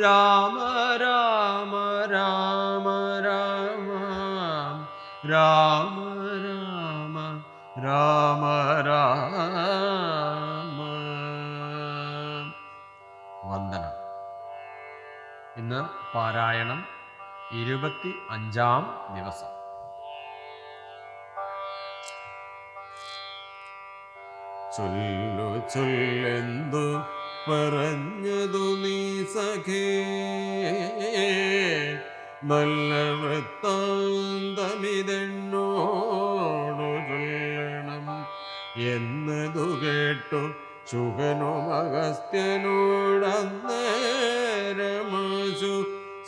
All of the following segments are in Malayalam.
രാമ രാമ രാമ രാമ. രാമ രാമ രാമ രാമ. വന്ദനം. ഇന്ന് പാരായണം ഇരുപത്തി അഞ്ചാം ദിവസം. ചൊല്ലു ചൊല്ലെന്തു പറഞ്ഞതു നീ സഖേ. നല്ല വൃത്താന്തമിതെന്നോടു എന്നതു കേട്ടു ശുഗനും അഗസ്ത്യനോടന്നേരമാശു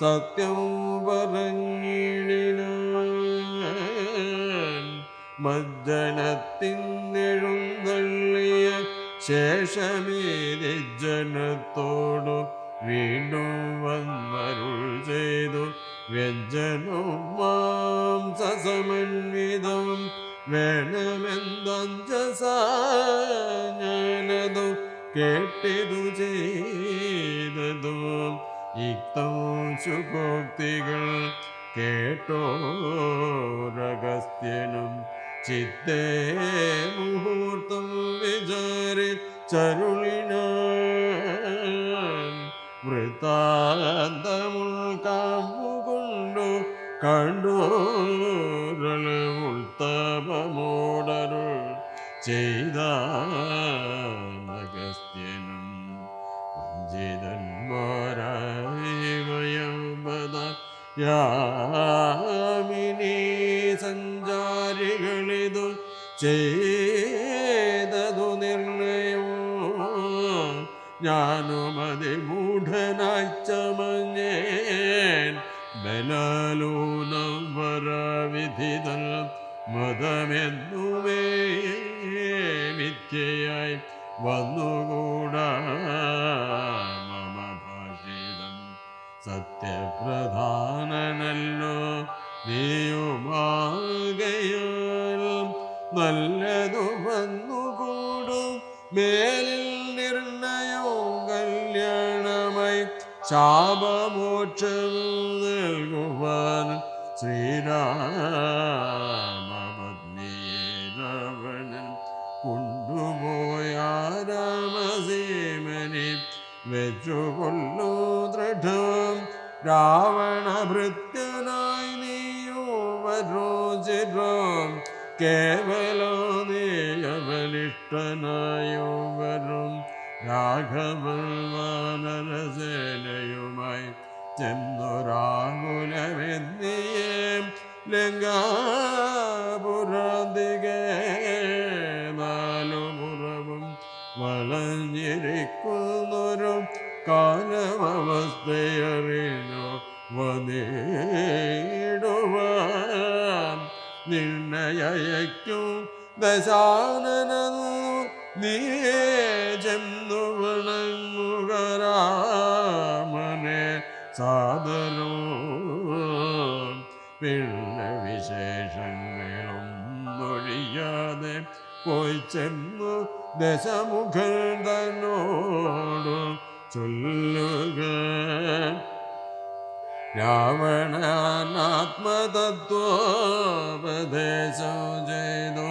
സത്യം പറഞ്ഞിടിന മജ്ജനത്തിനെഴുന്നള്ളിയ ശേഷമേരി ജനത്തോടു വീണ്ടും വന്നരുൾ ചെയ്തു. വ്യഞ്ജനം മാംസമന്വിതം വേണമെന്തഞ്ചസാനതു കേട്ടിതു ചെയ്തതു. യുക്തം ശുഭോക്തികൾ കേട്ടോരഗസ്ത്യനും ചിത്തേ മുഹൂർത്തം ചരുളിന വൃത്താന്തമുൾ കാവുകൊണ്ടു കണ്ടോരളുത്തമോടരുൾ ചെയ്ത അഗസ്ത്യനും വഞ്ചിതന്മാരായവയമ്പത യാമിനി സഞ്ചാരികളിതു ഞാനുമതി മൂഢനായി ചമഞ്ഞേൻ. ബലാലൂനം വരവിധിതൽ മതമെന്നുമേ മിഥ്യയായി വന്നുകൂടാ. മമ ഭാഷിതം സത്യപ്രധാനനല്ലോ നീയുമാകയാൽ നല്ലതു വന്നുകൂടും മേലിൽ ശാപമോക്ഷം നൽകുവാൻ ശ്രീരാമപത്നിയെ രാവണൻ കൊണ്ടുപോയ രാമസേമനെ വെച്ചുകൊള്ളു ദൃഢം. രാവണഭൃത്യനായി നീയോ വരോചിരം കേവലോ നീയവലിഷ്ടനായോ വരും രാഘവൻ വാനരസേനയുമായി ചെന്നു രാഹുലമെന്നിയേ ലങ്കാപുരാന്തികേ നാലുപുറവും വളഞ്ഞിരിക്കുന്നൊരു കാലമവസ്ഥയറിഞ്ഞു വനേടുവ നിർണയയ്ക്കും ദശാനനു നീ ചെന്നു രാമനെ പിള്ള വിശേഷങ്ങളും ഒഴിയാതെ പോയി ചെന്നു ദശമുഖൻ തന്നോട് ചൊല്ലുക. രാവണാത്മതത്വോപദേശം ചെയ്തു.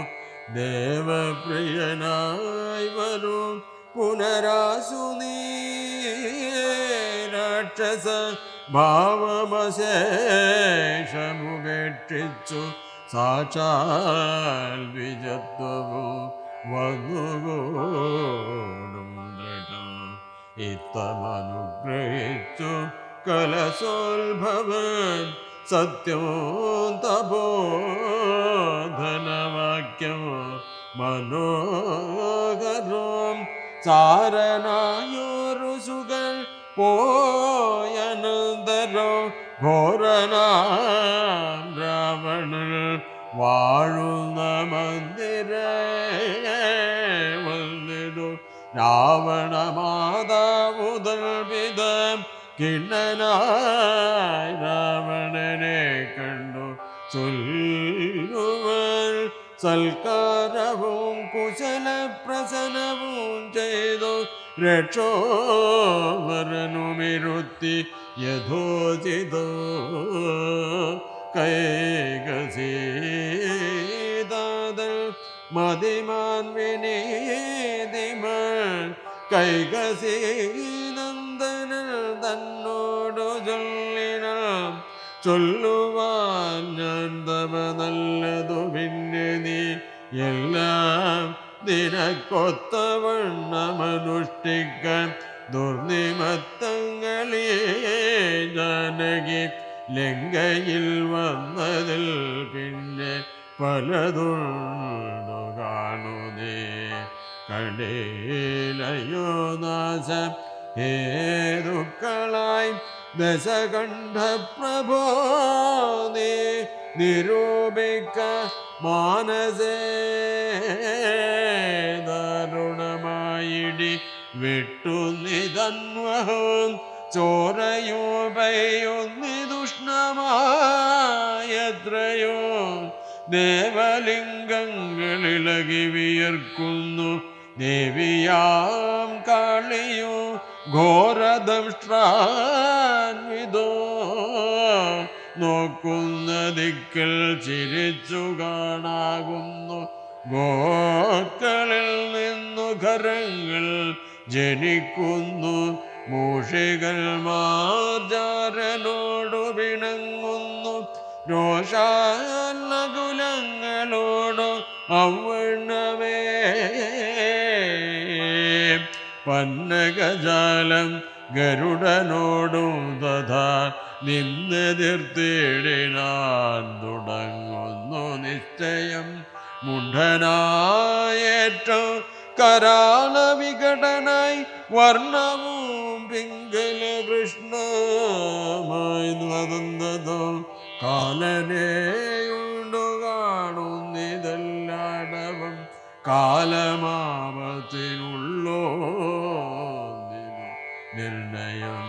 ദേവപ്രിയനായി വരും. പുനരാസു നീ മനസ ഭാവമശേഷമുപേക്ഷിച്ചു സാക്ഷാൽ വിജത്വവും വന്നുകൂടും ദൃഢം. ഇത്തമനുഗ്രഹിച്ചു കലസോത്ഭവൻ സത്യവും തപോധനവാക്യമോ മനോഹരം ചാരനായോരു സുകൾ പോ ഘോരനാമ വാഴുന്ന മന്ദിര വന്നിതു രാവണ മാതാവുതൽ വിധം കിണ്ണനായി രാവണനെ കണ്ടു. ചൊല്ലുവൽ സൽക്കാരവും കുശലപ്രസനവും ചെയ്തു. രക്ഷോവരനുമിരുത്തി യഥോചിതോ കൈകസീതാതൽ മതിമാൻ വിനീതിമാൻ കൈകസീനന്ദനൽ തന്നോടു ചൊല്ലിനാം ചൊല്ലുവാൻ നല്ലതു പിന്നെ നീ എല്ലാം നിനക്കൊത്തവണ്ണമനുഷ്ഠിക്കാൻ ദുർനിമത്തങ്ങളെ ജാനകി ലങ്കയിൽ വന്നതിൽ പിന്നെ പലതുണ്ടു കാണുന്നേ. കടേലയോ നാശ ഹേതുക്കളായി ദശകണ്ഠ പ്രഭോ നീ നിരൂപിക്ക മാനസേ. ദാരുണമായിടി വിട്ടു നിതന്വഹം ചോരയോ പയ്യൊന്നിതുഷ്ണമായത്രയോ ദേവലിംഗങ്ങളിളകി വിയർക്കുന്നു ദേവിയാം കാളിയോ ഘോരദംഷ്ട്രാൻവിതോ നോക്കുന്ന ദിക്കിൽ ചിരിച്ചു കാണാകുന്നു. ഗോക്കളിൽ നിന്നു ഖരങ്ങൾ ജനിക്കുന്നു. മൂഷികൾ മാചാരനോടു പിണങ്ങുന്നു. രോഷാലകുലങ്ങളോടു അവണ്ണമേ പന്നകജാലം ഗരുഡനോടും തഥാ നിന്നെതിർത്തിടിനാൻ തുടങ്ങുന്നു നിശ്ചയം. മുണ്ഡനായേറ്റോ കരാള വികടനായി വർണവും പിങ്കല കൃഷ്ണമായി നടന്നതോ കാലനെയുണ്ടു കാണുന്നിതെല്ലാടവും കാലമാപത്തിനുള്ളോ നിർണയം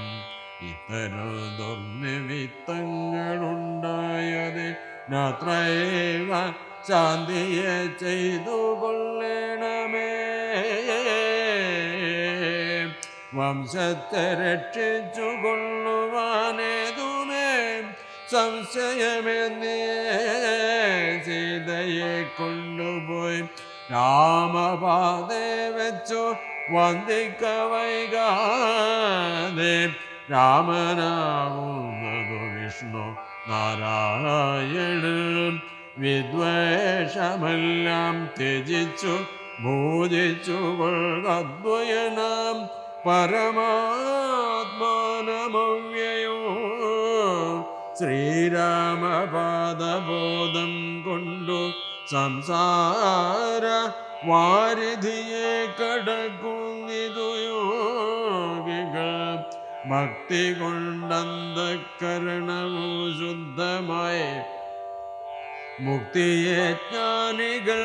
ഇത്തരം ദുർനിമിത്തങ്ങളുണ്ടായത് രാത്രൈവ ശാന്തിയെ ചെയ്തു കൊള്ളണമേ. വംശത്തെ രക്ഷിച്ചു കൊള്ളുവാനേതുമേ. സംശയമെന്നേ സീതയെ കൊണ്ടുപോയി. രാമപാതേ വെച്ചു വന്ദിക്ക വൈകാതെ രാമനാവുന്നതു വിഷ്ണു നാരായണൻ. വിദ്വേഷമെല്ലാം ത്യജിച്ചു ഭൂജിച്ചു കൊള്ളുകദ്വയനാം പരമാത്മാനമവ്യയോ. ശ്രീരാമപാദബോധം കൊണ്ടു സംസാര വാരിധിയെ കടക്കുന്നിതുയോഗികൾ ഭക്തി കൊണ്ടന്തക്കരണവും ശുദ്ധമായി മുക്തിയെ ജ്ഞാനികൾ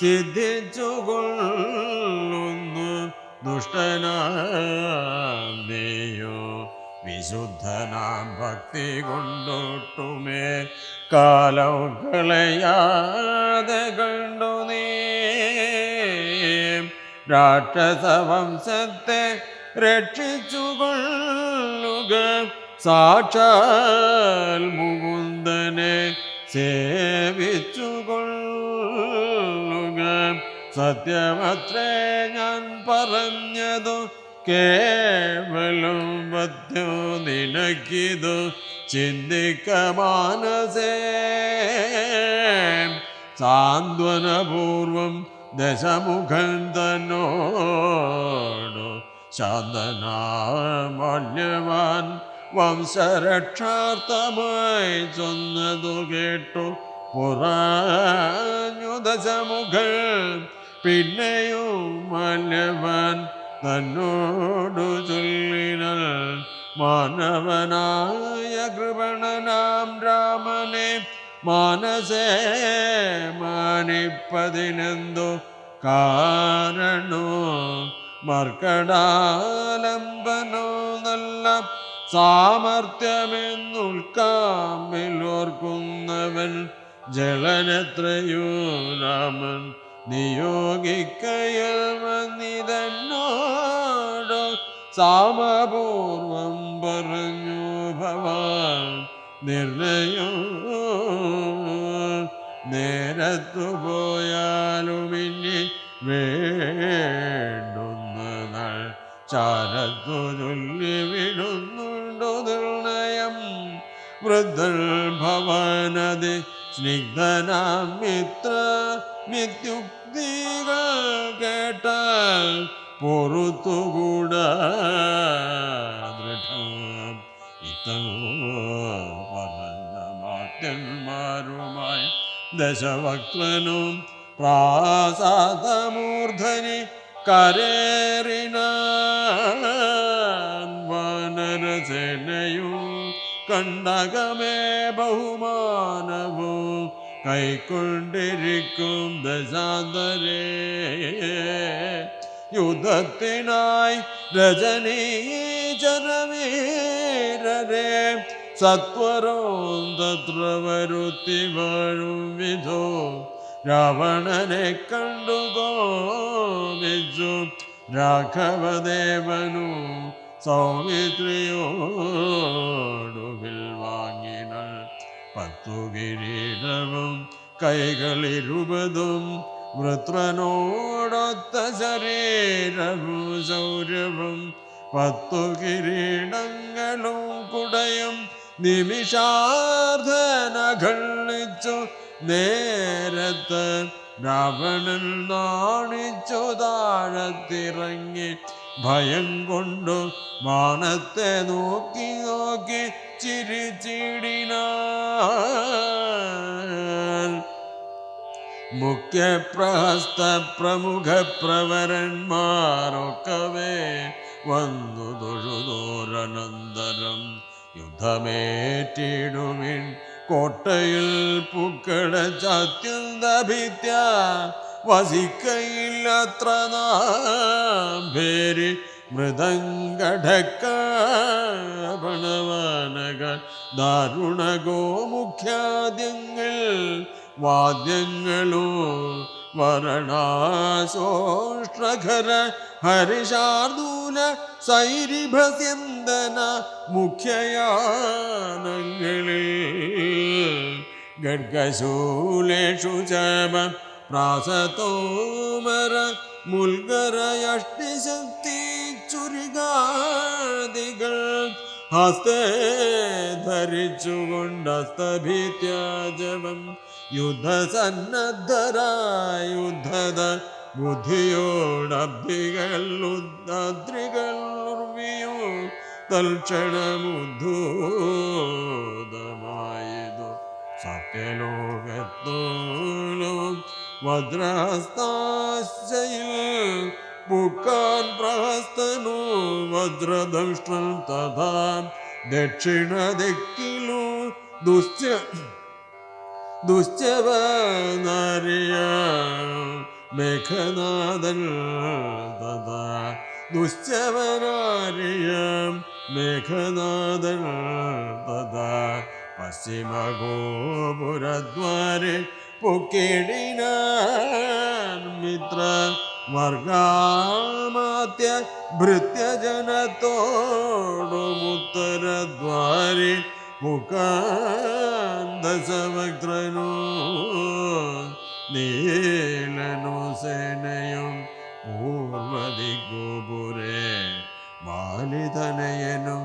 സിദ്ധിച്ചു കൊള്ളുന്നു ദുഷ്ടനായോ വിശുദ്ധനാം ഭക്തി കൊണ്ടൊട്ടുമേ. കാലം കളയാതെ കണ്ടു നീ. രാക്ഷസവംശത്തെ രക്ഷിച്ചുകൊള്ളുക. സാക്ഷാൽ മുകുന്ദനെ സേവിച്ചു കൊള്ളുക സത്യമത്രേ ഞാൻ പറഞ്ഞതു കേവലം പത്യോ നിനക്കിതു ചിന്തിക്ക മാനസേ. സാന്ത്വനപൂർവം ദശമുഖൻ തന്നോടു ശാന്തനാമല്യവാൻ വംശരക്ഷാർത്ഥമായി ചൊന്നതു കേട്ടു. പുറഞ്ഞു ദശമുഖൻ പിന്നെയും മല്യവാൻ തന്നോടു ചൊല്ലിനൽ. മാനവനായ കൃപണനാം രാമനെ മാനസേ മാനിപ്പതിനെന്തു കാരണോ? മർക്കടാലംബനോ നല്ല സാമർഥ്യമെന്നുൾക്കാമ്പിലോർക്കുന്നവൻ ജലനത്രയോ രാമൻ നിയോഗിക്കയൽ വന്നിതന്നോടോ സാമപൂർവം പറഞ്ഞു ഭവാൻ നിർണയോ? നേരത്തു പോയാലും ഇനി വേണ്ടുന്ന ചാരത്തു ചൊല്ലി വിടുന്നുണ്ടു നിർണയം വൃദ്ധൽ ഭവനതി സ്നിഗ്ധനാം മിത്ര മിത്യുക്തികൾ കേട്ടാൽ പൊറുത്തുകൂടാ. ദൃഢം ഇതോ പറഞ്ഞ മാത്യന്മാരുമായി ദശവക്രനും പ്രാസാദമൂർധനി കരേറിനാൻ കണ്ടകമേ ബഹുമാനവും കൈക്കൊണ്ടിരിക്കും ദശാന്തരേ. യുദ്ധത്തിനായി രജനീ ജനവീരരെ സത്വരോം തത്ര വരുത്തി വാഴും വിധോ. രാവണനെ കണ്ടു വിജു രാഘവദേവനു സൗമിത്രിയോടുവിൽ വാങ്ങിനൽ. പത്തു കിരീടവും കൈകളിരുപതും വൃത്രനോടൊത്ത ശരീരവും സൗരവും പത്തു കിരീടങ്ങളും കുടയും നിമിഷാർദ്ധനഘള്ളിച്ചു നേരത്ത് രാവണൻ നാണിച്ചു താഴത്തിറങ്ങി ഭയം കൊണ്ടു മാനത്തെ നോക്കി നോക്കി ചിരിച്ചിടിനാൻ മുഖ്യപ്രഹസ്ത പ്രമുഖ പ്രവരന്മാരൊക്കവേ വന്നു തൊഴുതോരനന്തരം. യുദ്ധമേറ്റിടുമിൻ കോട്ടയിൽ പൂക്കടച്ചത്യന്തഭിത്യ വസിക്കയില്ലത്ര നാം പേര് മൃദംഗടക്ക പണവാനക ദാരുണ ഗോമുഖ്യാദ്യങ്ങൾ വാദ്യങ്ങളോ വരണാസോഷ്ട്രഖര ഹരിശാർദൂല സൈരിഭസ്യന്തന മുഖ്യയാനങ്ങളിൽ. ഗഡ്ഗശൂലേഷു ചമ പ്രാസതോമര മുൽഗരയഷ്ടിശക്തി ചുരുകാദികൾ ഹസ്തേ ധരിച്ചുകൊണ്ടസ്തഭീത്യാജവം യുദ്ധസന്നദ്ധരായ യുദ്ധത ബുദ്ധിയോടബ്ധികൾ ഉദ്ദ്രികൾ ഉർവിയോ തൽക്ഷണമുദ്ധൂതമായതു वज्रहस्ताश्चैल् वज्रदा प्रहस्तनो वज्रदंष्ट्रं तथा दुश्च दुश्चवनार्य मेघनादन् तथा दुश्चवनार्य मेघनादन् तथा पश्चिमगोपुरद्वारे തഥാ പശ്ചിമഗോപുരദ്വാരെ പൊക്കിടിനാൻ മിത്ര വർഗാമാത്യ ഭൃത്യജനത്തോടുമുത്തരദ്വാരി മുഖാന്തസവക്രനോ നീലനോ സേനയും പൂർവദിഗോപുരേ മാലിതനയനും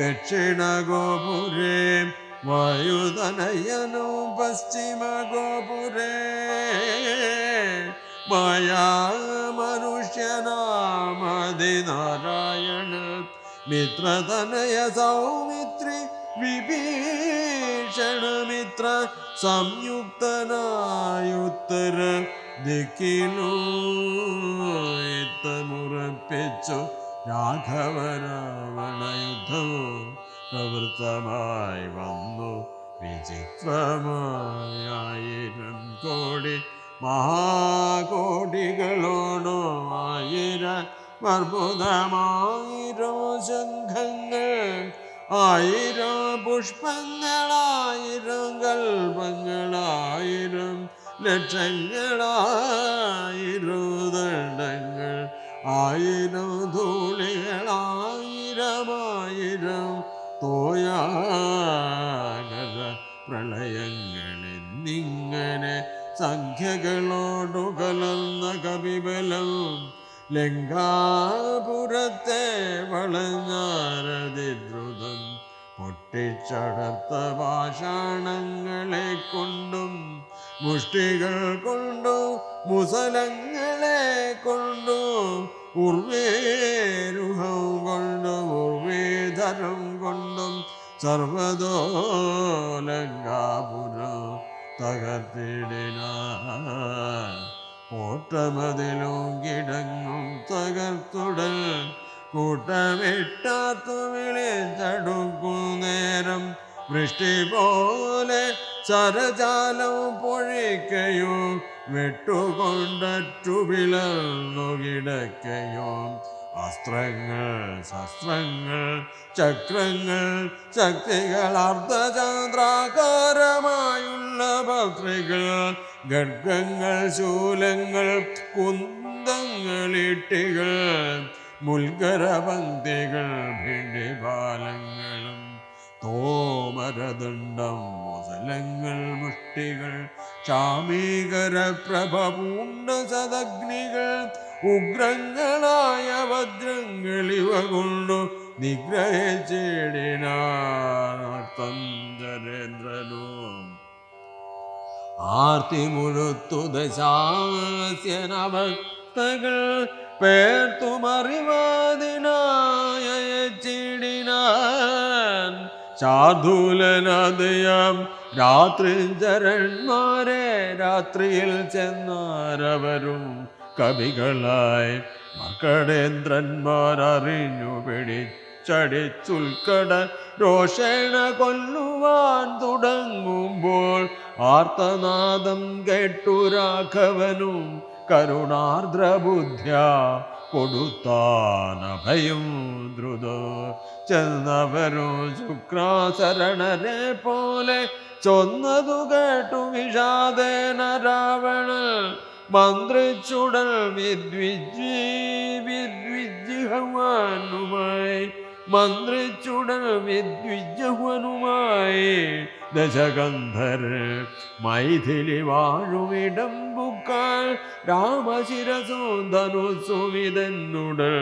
ദക്ഷിണ ഗോപുരേ വായുതനയനും പശ്ചിമ ഗോപുരേ മായാ മനുഷ്യനാമതിനാരായണ മിത്രതനയ സൗമിത്രി വിഭീഷണമിത്ര സംയുക്തനായുത്തര ദിക്കിലോ എത്തമുറപ്പിച്ചു രാഘവ രാവണ യുദ്ധമോ പ്രവൃത്തമായി വന്നു. വിചിത്രമായിരം കോടി മഹാകോടികളോടോ ആയിരം അർബുദമായിരോ ശംഖങ്ങൾ ആയിരം പുഷ്പങ്ങളായിരം കൽപ്പങ്ങളായിരം ലക്ഷങ്ങളായിരം ദണ്ഡങ്ങൾ ആയിരം ധൂളികളായിരമായിരം തോയാകര പ്രളയങ്ങളെന്നിങ്ങനെ സംഖ്യകളോടു കലർന്ന കവിബലം ലങ്കാപുരത്തെ വളഞ്ഞാരതിദ്രുതം പൊട്ടിച്ചടർത്ത പാഷാണങ്ങളെ കൊണ്ടും മുഷ്ടികൾ കൊണ്ടും മുസലങ്ങളെ കൊണ്ടും ഉർവേരുഹം കൊണ്ടും ഉർവേധരം കൊണ്ടും സർവതോലങ്കാപുരം തകർത്തിടിന കോട്ടമതിലും കിടങ്ങും തകർത്തുടൽ കൂട്ടമിട്ടാത്തു വിളിച്ചടുക്കും നേരം വൃഷ്ടി പോലെ സരജാലം പൊഴിക്കയോ വെട്ടുകൊണ്ടറ്റു വിളർന്നു കിടക്കയോ. അസ്ത്രങ്ങൾ ശസ്ത്രങ്ങൾ ചക്രങ്ങൾ ശക്തികൾ അർദ്ധചന്ദ്രാകാരമായുള്ള പത്രികൾ ഖഡ്ഗങ്ങൾ ശൂലങ്ങൾ കുന്തങ്ങളിട്ടികൾ മുൽകരപന്തികൾ ഭിണ്ടിപാലങ്ങളും തോമരദണ്ഡം മുസലങ്ങൾ മുഷ്ടികൾ ചാമീകര പ്രഭ പൂണ്ട സദഗ്നികൾ ഉഗ്രങ്ങളായ ഭദ്രങ്ങൾ ഇവ കൊണ്ടു നിഗ്രഹിച്ചിടിനാർത്ഥം ജരേന്ദ്രനും ആർത്തി മുഴുത്തു ദശാസ്യനഭക്തകൾ പേർത്തുമറിവാദിനായച്ചിടിനാൻ ശാർദൂലനദയം രാത്രി ചരന്മാരെ രാത്രിയിൽ ചെന്നാരവരും കവികളായി മർക്കടേന്ദ്രന്മാരറിഞ്ഞു പിടിച്ചടിച്ചുൽക്കട രോഷേണ കൊല്ലുവാൻ തുടങ്ങുമ്പോൾ ആർത്തനാദം കേട്ടു രാഘവനും കരുണാർദ്രബുദ്ധ്യ കൊടുത്താനഭയം ദ്രുത. ചെന്നവരും ശുക്രാശരണരെ പോലെ ചൊന്നതു കേട്ടു വിഷാദേന രാവണ മന്ത്രിച്ചുടൽ വിദ്വിജി വിദ്വിജിഹവാനുമായി മന്ത്രിച്ചുടൽ വിദ്വിജഹവനുമായി ദശകന്ധർ മൈഥിലി വാഴുമിടം ബുക്കാൾ രാമശിരസോ ധനുസുവിതന്നുടൽ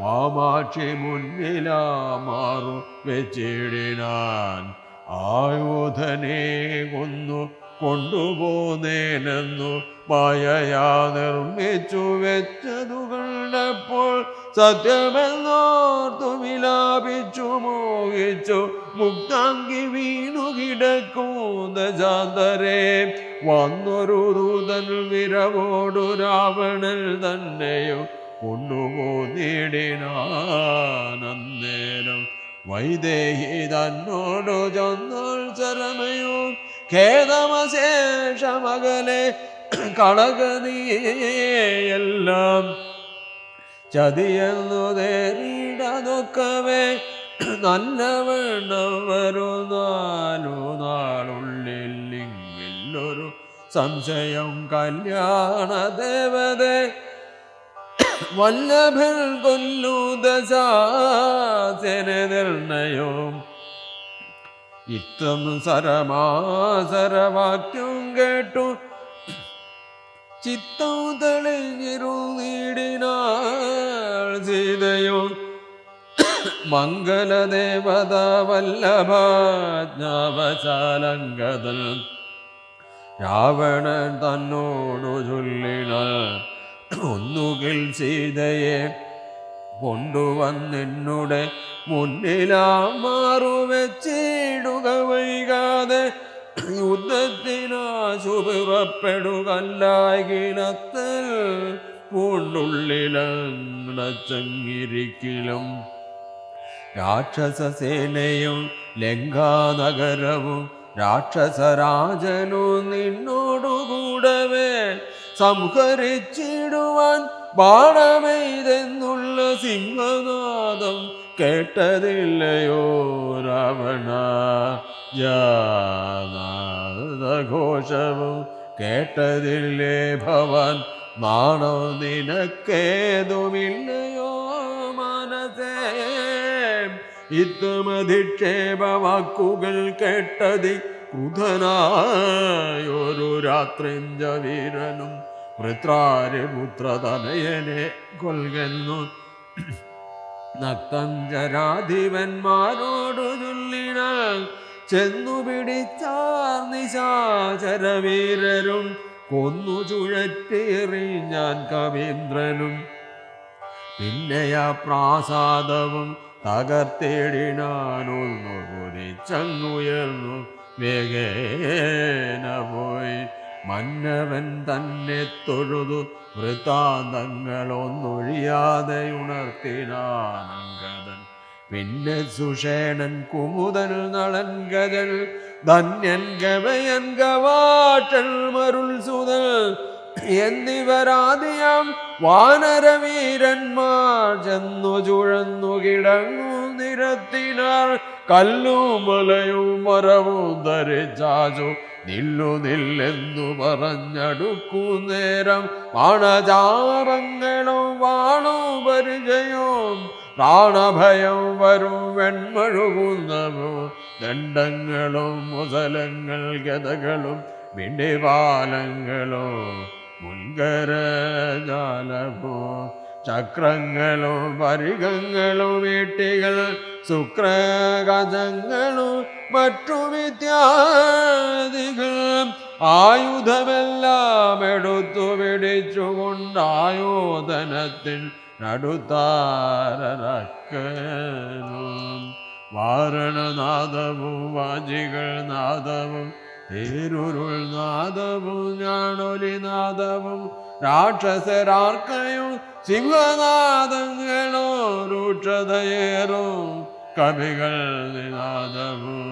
വാമാക്ഷി മുന്നിലാ മാറു വെച്ചിടിനാൻ ആയുധനെ കൊന്നു കൊണ്ടുപോന്നേനെന്നു മായയാ നിർമ്മിച്ചു വെച്ചതു കണ്ടപ്പോൾ സത്യമെന്നോർത്തു വിലാപിച്ചു മോഹിച്ചു മുക്താങ്കി വീണു കിടക്കും ദശാന്തരെ വന്നൊരു ദൂതൻ വിരവോടു രാവണൽ തന്നെയോ കൊണ്ടുപോന്നിടിനാനന്നേരം വൈദേഹി തന്നോടു ചൊന്നോൾ ചരമയോ ഖേദമശേഷമകലെ കളകനീയെല്ലാം ചതിയെന്നു തേറിയിടതൊക്കവേ നല്ലവണ്ണം വരുന്നാലു നാലു നാളുള്ളില്ലെങ്കിലൊരു സംശയം കല്യാണ ദേവതേ വല്ലഭൻ കൊല്ലു ദശാസന നിർണയവും ഇത്തം സരമാസരവാക്യം കേട്ടു ചിത്തം തെളിഞ്ഞിരുന്നിടിനാൾ സീതയോ മംഗലദേവത വല്ലഭാജ്ഞാവശാലങ്കതൽ രാവണൻ തന്നോടു ചൊല്ലിണ ഒന്നുകിൽ സീതയെ കൊണ്ടുവന്നിന്നുടെ മുന്നിലാ മാറു വെച്ചിടുക വൈകാതെ യുദ്ധത്തിനാശുപിറപ്പെടുകല്ലാകിലത്തൽ പൂണ്ടുള്ളിലങ്ങിരിക്കലും രാക്ഷസസേനയും ലങ്കാനഗരവും രാക്ഷസരാജനു നിന്നോടുകൂടവേ സംഹരിച്ചിടുവാൻ ബാണമെയ്തെന്നുള്ള സിംഹനാദം കേട്ടതില്ലയോ രാവണ? ജാനാദഘോഷവും കേട്ടതില്ലേ ഭവാൻ? നാണോ നിനക്കേതുമില്ലയോ മനസേ ഇത്തമധിക്ഷേപ വാക്കുകൾ കേട്ടതി ക്രുധനായൊരു രാത്രിഞ്ച വീരനും വൃത്രാരിപുത്രതനയനെ കൊൽകുന്നു. നക്തഞ്ചരാധിപന്മാരോടു ചൊല്ലിനാൽ ചെന്നു പിടിച്ചാർ നിശാചരവീരരും കൊന്നു ചുഴറ്റേറി ഞാൻ കവീന്ദ്രനും. പിന്നെയാ പ്രാസാദവും തകർത്തേടിനാനൊന്നു കുതിച്ചങ്ങുയർന്നു. വേഗേന പോയി മന്നവൻ തന്നെ തൊഴുതു വൃത്താന്തങ്ങളൊന്നൊഴിയാതെ ഉണർത്തിനാനങ്കതൻ പിന്നെ സുഷേണൻ കുമുദൻ നളൻ ഗജൽ ധന്യൻ ഗവയൻ ഗവാട്ടൽ മരുൾ സുതൽ എന്നിവരാദിയാം വാനരവീരന്മാർ ചെന്നു ചുഴന്നു കിടങ്ങു നിരത്തിനാർ കല്ലും മലയും മരവും ധരിച്ചാചു നില്ലു നില്ലെന്നു പറഞ്ഞടുക്കു നേരം വാണചാപങ്ങളും വാണു പരിചയവും പ്രാണഭയം വരും വെൺമഴുകുന്നവോ ദണ്ഡങ്ങളും മുതലങ്ങൾ ഗതകളും വിണ്ടിപാലങ്ങളോ മുൻകരജാലമോ ചക്രങ്ങളും പരിഗങ്ങളും വീട്ടികൾ ശുക്രഗജങ്ങളും മറ്റു ഇത്യാദികൾ. ആയുധമെല്ലാം എടുത്തു പിടിച്ചുകൊണ്ടായോധനത്തിൽ നടുത്താരക്കനും വാരണനാദവും വാജികൾ നാദവും തേരുരുൾ നാദവും ഞാണൊലി നാദവും രാക്ഷസരാർക്കയും സിംഹനാദങ്ങളോ രൂക്ഷതയേറും കവികൾ നിനാദവും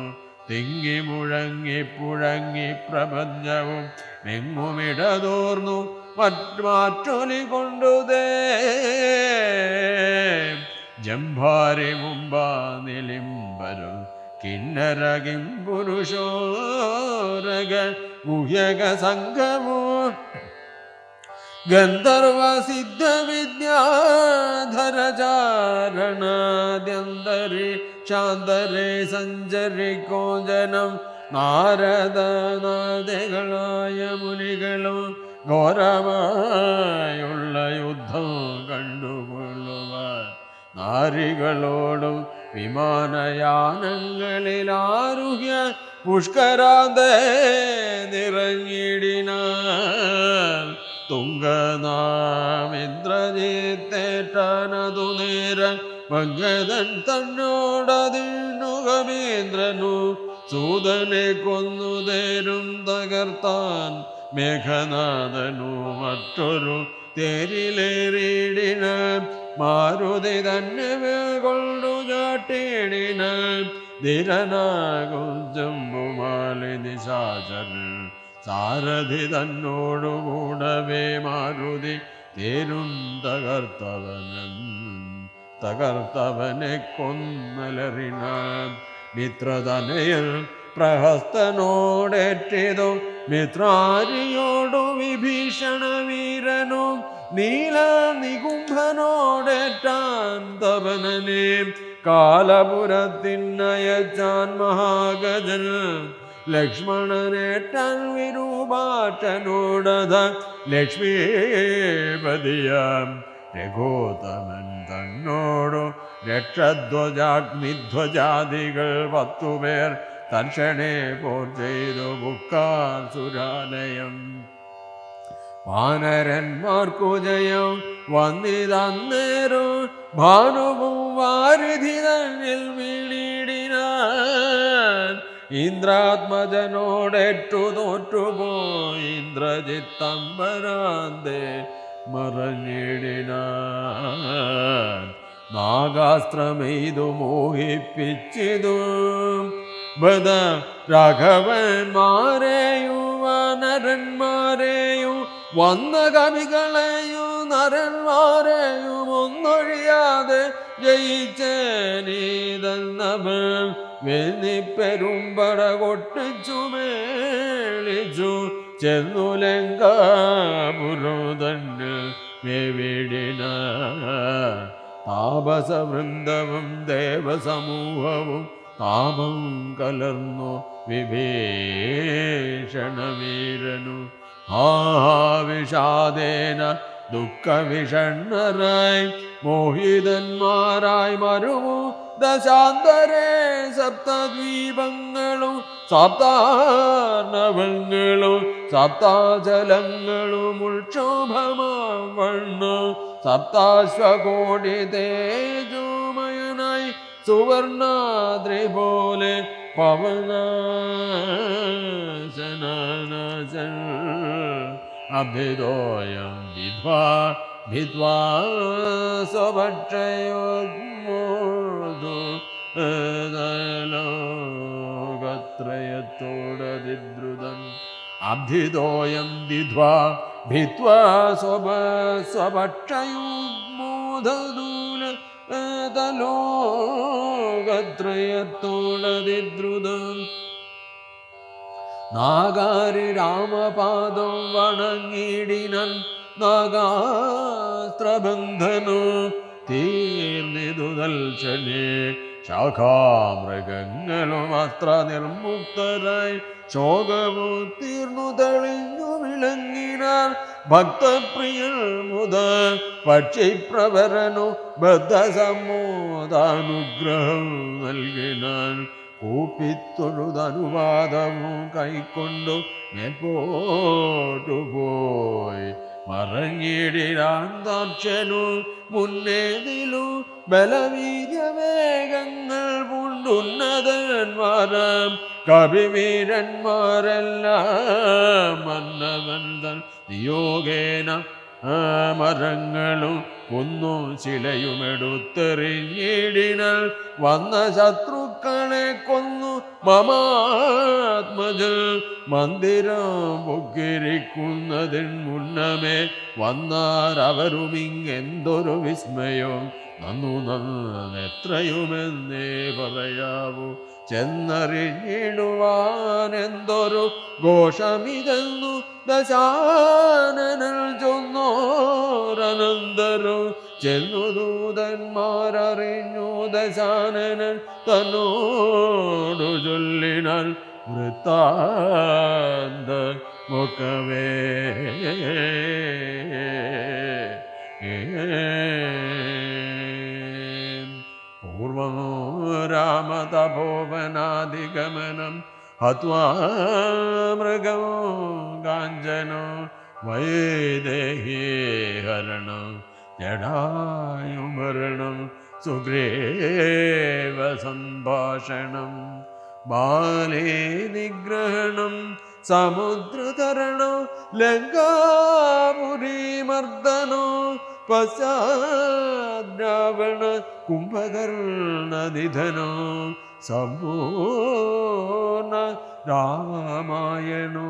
തിങ്ങി മുഴങ്ങി പുഴങ്ങി പ്രപഞ്ചവും എങ്ങുമിടതോർന്നു മാറ്റൊലി കൊണ്ടുതേ ജംഭാരി മുമ്പാ നിലിംബരും കിന്നരകിം പുരുഷോരക ഗുഹ്യക സംഘമോ ഗന്ധർവ സിദ്ധ വിദ്യാധരചാരണാദ്യന്തരി സഞ്ചരിക്കോ ജനം നാരദനാദികളായ മുനികളും ഘോരമായുള്ള യുദ്ധം കണ്ടുകൊള്ളുക നാരികളോടും വിമാനയാനങ്ങളിലാരുഹ്യ പുഷ്കരാതെ നിറഞ്ഞിടിന തുങ്കനാമിന്ദ്രജിത്തേറ്റനതു നേരം ഭഗതൻ തന്നോടതിന്നു കവീന്ദ്രനു സൂതനെ കൊന്നു തേരും തകർത്താൻ മേഘനാഥനു മറ്റൊരു തേരിലേറിയിടിന. മാരുതി തന്നെ കൊണ്ടു ചാട്ടിയിടിന് ധീരനാകും ജമ്മുമാലിനി നിശാചരൻ. സാരഥി തന്നോടുകൂടവേ മാരുതി തേരും തകർത്തവനൻ തകർത്തവനെ കൊന്നലറിണ മിത്രതനയൻ പ്രഹസ്തനോടേറ്റതോ മിത്രാരിയോടു വിഭീഷണ വീരനും നീല നികുംഭനോടേറ്റാൻ തപനനെ കാലപുരത്തിനയച്ചാൻ മഹാഗജൻ ലക്ഷ്മണനേറ്റാൻ വിരൂപാറ്റനോടത ലക്ഷ്മീപതിയാം രഘോത്തമൻ തന്നോടു രക്ഷധ്വജാഗ്നിധ്വജാദികൾ പത്തുപേർ തർഷണേ പോർ ചെയ്തു ബുക്കാർ സുരാലയം വാനരന്മാർക്കു ജയം വന്നിതന്നേരോ ഭാനുവും വാരിധി തന്നിൽ വീണിടിനാൻ. ഇന്ദ്രാത്മജനോടേറ്റു തോറ്റുപോയി ഇന്ദ്രജിത്തമ്പരാന്തേ മറഞ്ഞിടിനാൻ നാഗാസ്ത്രമെയ്തു മോഹിപ്പിച്ചിതു. ബദ രാഘവന്മാരെയും വനരന്മാരെയും വന്ന കവികളെയും നരന്മാരെയും ഒന്നൊഴിയാതെ ജയിച്ചനീതന്നവൻ. വെന്നിപ്പെരുമ്പട കൊട്ടിച്ചു മേളിച്ചു. ചെന്നു ലങ്കാപുരോതന് മേവിടിന താപസവൃന്ദവും ദേവസമൂഹവും താപം കലർന്നു വിഭീഷണവീരനു. ആവിഷാദേന ദുഃഖവിഷണ്ണരായി മോഹിതന്മാരായി മരുവു ദശാന്തരേ സപ്തദ്വീപങ്ങളും സപ്താർണവങ്ങളും സപ്താജലങ്ങളും ഉൾക്ഷോഭമാവണ്ണു സപ്താശ്വകോടി തേജോമയനായി സുവർണാദ്രി പോലെ പവനാശനാശൻ അഭിതോയം വിധ്വാ ഭിദ്വാ സ്വഭക്ഷയോദ്മോധു ലോകത്രയത്തോടതിദ്രുതം അബ്ധിതോയം ദിധ്വാ ഭിത്വാ സ്വഭ സ്വഭക്ഷയുഗ്മോധദൂല തലോകത്രയത്തോടതിദ്രുതം നാഗാരി രാമപാദം വണങ്ങിടിനൻ നാഗാസ്ത്രബന്ധനോ തീർന്നിതുതൽ ദൽശനെ ശാഖാമൃഗങ്ങളും അത്ര നിർമുക്തരായി ശോകവും തീർന്നു തെളിഞ്ഞു വിളങ്ങിനാൽ ഭക്തപ്രിയൽ മുതൽ പക്ഷിപ്രവരനു ബദ്ധസമ്മോദാനുഗ്രഹം നൽകിനാൻ കൂപ്പിത്തൊഴുതനുവാദവും കൈക്കൊണ്ടു മേൽപോട്ടു മറങ്ങിടിരാന്താക്ഷനു മുന്നേതിലു ബലവീര്യവേഗങ്ങൾ പൂണ്ടുന്നതന്മാരം കവിവീരന്മാരെല്ലാം മന്നവന്തൻ തൻ നിയോഗേന. മരങ്ങളും കുന്നും ചിലയുമെടുത്തെറിഞ്ഞിടിനൽ. വന്ന ശത്രുക്കളെ കൊന്നു മമാത്മജ മന്ദിരം പൊക്കിരിക്കുന്നതിൻ മുന്നമേ വന്നാരവരുമിങ്ങെന്തൊരു വിസ്മയം. നന്നു നന്നെത്രയുമെന്നേ പറയാവൂ. ചെന്നറിഞ്ഞിടുവാനെന്തൊരു ഘോഷമിതെന്നു ദശാനനൽ ചൊന്നോരനന്തരും. ചെന്നു ദൂതന്മാരറിഞ്ഞു ദശാനനൻ തന്നോടു ചൊല്ലിനാൽ വൃത്താന്ത മുഖവേ പൂർവമോ രാമതപോവനാദിഗമനം ഹത്വാ മൃഗമോ കാഞ്ചനോ വൈദേഹി ഹരണം ജടായുമരണം സുഗ്രീവ സംഭാഷണം ബാലേ നിഗ്രഹണം സമുദ്രതരണോ ലങ്കാപുരി മർദ്ദനോ പശ്ചാദ്രാവണ കുംഭകർണനിധനോ സമ്പൂർണ രാമായണോ?